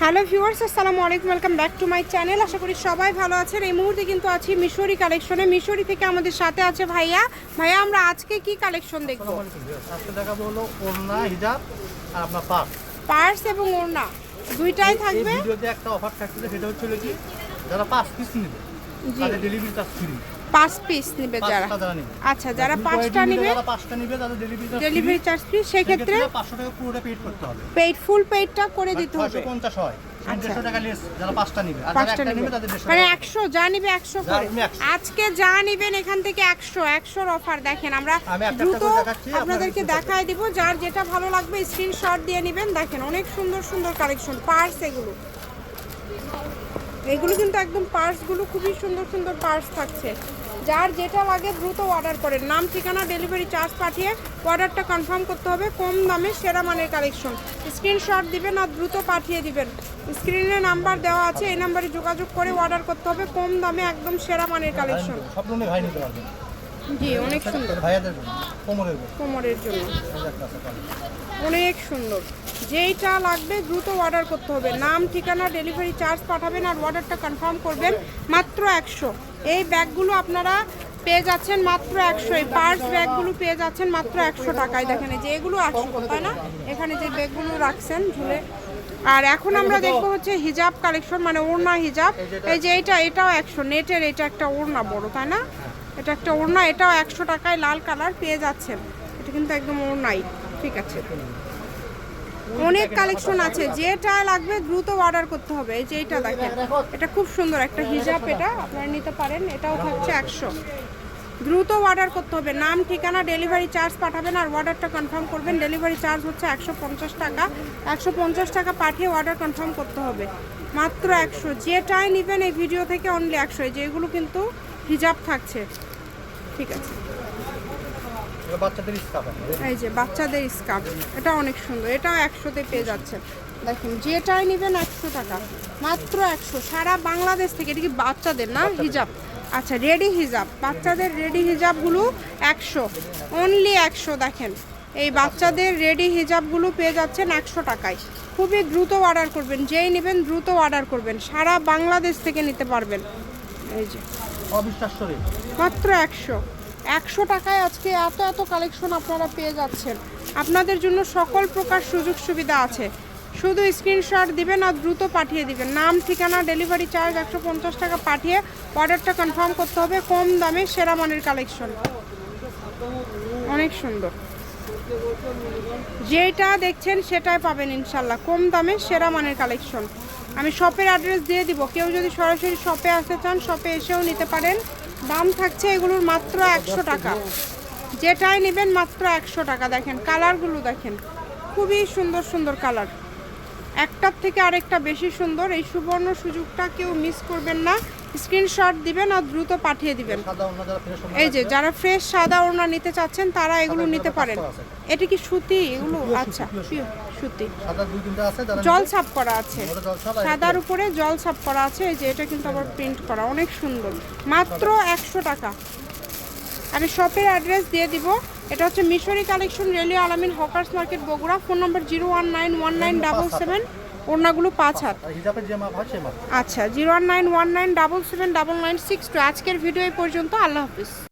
Hello viewers আসসালামু আলাইকুম welcome back to my channel. আশা করি সবাই ভালো আছেন। এই মুহূর্তে কিন্তু আছি মিশরি কালেকশনে। মিশরি থেকে আমাদের সাথে আছে ভাইয়া। ভাইয়া আমরা আজকে কি কালেকশন দেখব? আজকে দেখাবো হলো ওড়না হিজাব আর আপনার পাস পার্স এবং ওড়না দুইটাই থাকবে? ভিডিওতে একটা অফার থাকছে সেটা হচ্ছে কি যারা পাঁচ পিস নেবে জি। তাদের ডেলিভারি চার্জ ফ্রি পাঁচ পিস নেবে যারা। আচ্ছা যারা পাঁচটা নেবে ডেলিভারি চার্জ ফ্রি সেক্ষেত্রে পেইড ফুল পেইডটা করে দিতে হবে। আজকে যা নিবেন এখান থেকে একশো একশোর অফার দেখেন আমরা আমি দ্রুত আপনাদেরকে দেখায় দিব যার যেটা ভালো লাগবে স্ক্রিনশট দিয়ে নেবেন। দেখেন অনেক সুন্দর সুন্দর কালেকশন পার্স এগুলো। এগুলো কিন্তু একদম পার্সগুলো খুবই সুন্দর সুন্দর পার্স থাকছে। যার যেটা লাগে দ্রুত অর্ডার করেন। নাম ঠিকানা ডেলিভারি চার্জ পাঠিয়ে অর্ডারটা কনফার্ম করতে হবে। কম দামে সেরা মানের কালেকশন স্ক্রিনশট দিবেন আর দ্রুত পাঠিয়ে দিবেন। স্ক্রিনে নাম্বার দেওয়া আছে এই নাম্বারে যোগাযোগ করে অর্ডার করতে হবে। কম দামে একদম সেরা মানের কালেকশন জি অনেক সুন্দর। কোমরের জন্য? কোমরের। অনেক সুন্দর। যেইটা লাগবে দ্রুত অর্ডার করতে হবে। নাম ঠিকানা ডেলিভারি চার্জ পাঠাবেন আর অর্ডারটা কনফার্ম করবেন মাত্র একশো। এই ব্যাগগুলো আপনারা পেয়ে যাচ্ছেন মাত্র একশো। এই পার্স ব্যাগগুলো পেয়ে যাচ্ছেন মাত্র একশো টাকায়। দেখেন যে এগুলো একশো তাই না? এখানে যে ব্যাগগুলো রাখছেন ঝুলে। আর এখন আমরা দেখব হচ্ছে হিজাব কালেকশন মানে ওড়না হিজাব। এই যে এটা এটাও একশো। নেটের এটা একটা ওড়না বড় তাই না? এটা একটা ওড়না, এটাও একশো টাকায় লাল কালার পেয়ে যাচ্ছেন। এটা কিন্তু একদম ওড়নাই, ঠিক আছে। অনেক কালেকশন আছে, যেটা লাগবে দ্রুত অর্ডার করতে হবে। এই যে এটা দেখেন, এটা খুব সুন্দর একটা হিজাব এটা, আপনারা নিতে পারেন, এটাও থাকছে একশো। দ্রুত অর্ডার করতে হবে, নাম, ঠিকানা ডেলিভারি চার্জ পাঠাবেন আর অর্ডারটা কনফার্ম করবেন। ডেলিভারি চার্জ হচ্ছে একশো পঞ্চাশ টাকা। একশো পঞ্চাশ টাকা পাঠিয়ে অর্ডার কনফার্ম করতে হবে। মাত্র একশো, যেটাই নেবেন এই ভিডিও থেকে অনলি একশো। যেগুলো কিন্তু হিজাব থাকছে। ঠিক আছে। এই যে বাচ্চাদের স্কার্ফ এটা অনেক সুন্দর। এটাও একশোতে পেয়ে যাচ্ছে। দেখেন যেটাই নেবেন একশো টাকা। মাত্র একশো। সারা বাংলাদেশ থেকে এটা কি বাচ্চাদের না হিজাব? আচ্ছা রেডি হিজাব। বাচ্চাদের রেডি হিজাবগুলো একশো। অনলি একশো দেখেন। এই বাচ্চাদের রেডি হিজাবগুলো পেয়ে যাচ্ছেন একশো টাকায়। খুবই দ্রুত অর্ডার করবেন। যেই নেবেন দ্রুত অর্ডার করবেন। সারা বাংলাদেশ থেকে নিতে পারবেন। এই যে। অবিশ্বাস্য মাত্র একশো। একশো টাকায় আজকে এত এত কালেকশন আপনারা পেয়ে যাচ্ছেন। আপনাদের জন্য সকল প্রকার সুযোগ সুবিধা আছে। শুধু স্ক্রিনশট দিবেন আর দ্রুত পাঠিয়ে দিবেন। নাম, ঠিকানা ডেলিভারি চার্জ একশো পঞ্চাশ টাকা পাঠিয়ে অর্ডারটা কনফার্ম করতে হবে কম দামে সেরা মানের কালেকশন অনেক সুন্দর। যেটা দেখছেন সেটাই পাবেন ইনশাল্লাহ। কম দামে সেরা মানের কালেকশন আমি শপের অ্যাড্রেস দিয়ে দিব। কেউ যদি সরাসরি শপে আসতে চান শপে এসেও নিতে পারেন। দাম থাকছে এগুলোর মাত্র একশো টাকা। যেটাই নেবেন মাত্র একশো টাকা। দেখেন কালারগুলো দেখেন। খুবই সুন্দর সুন্দর কালার একটার থেকে আরেকটা বেশি সুন্দর। এই সুবর্ণ সুযোগটা কেউ মিস করবেন না। স্ক্রিনশট দিবেন আর দ্রুত পাঠিয়ে দিবেন। এই যে যারা ফ্রেশ সাদা ওড়না নিতে চাচ্ছেন তারা এগুলো নিতে পারেন। এটা কি সুতি? এগুলো আচ্ছা সুতি সাদা দুই তিনটা আছে যারা জল ছাপ করা আছে। সাদার উপরে জল ছাপ করা আছে। এই যে এটা কিন্তু আবার প্রিন্ট করা। অনেক সুন্দর। মাত্র একশো টাকা। আমি শপের অ্যাড্রেস দিয়ে দিব। এটা হচ্ছে মিশরি collection রেলিও Alamin hawkers market Bogura. Phone number zero one nine one nine double seven ওড়নাগুলো পাঁচ হাত। আচ্ছা zero one nine one nine double seven double nine six two আজকের ভিডিও এই পর্যন্ত আল্লাহ হাফিজ।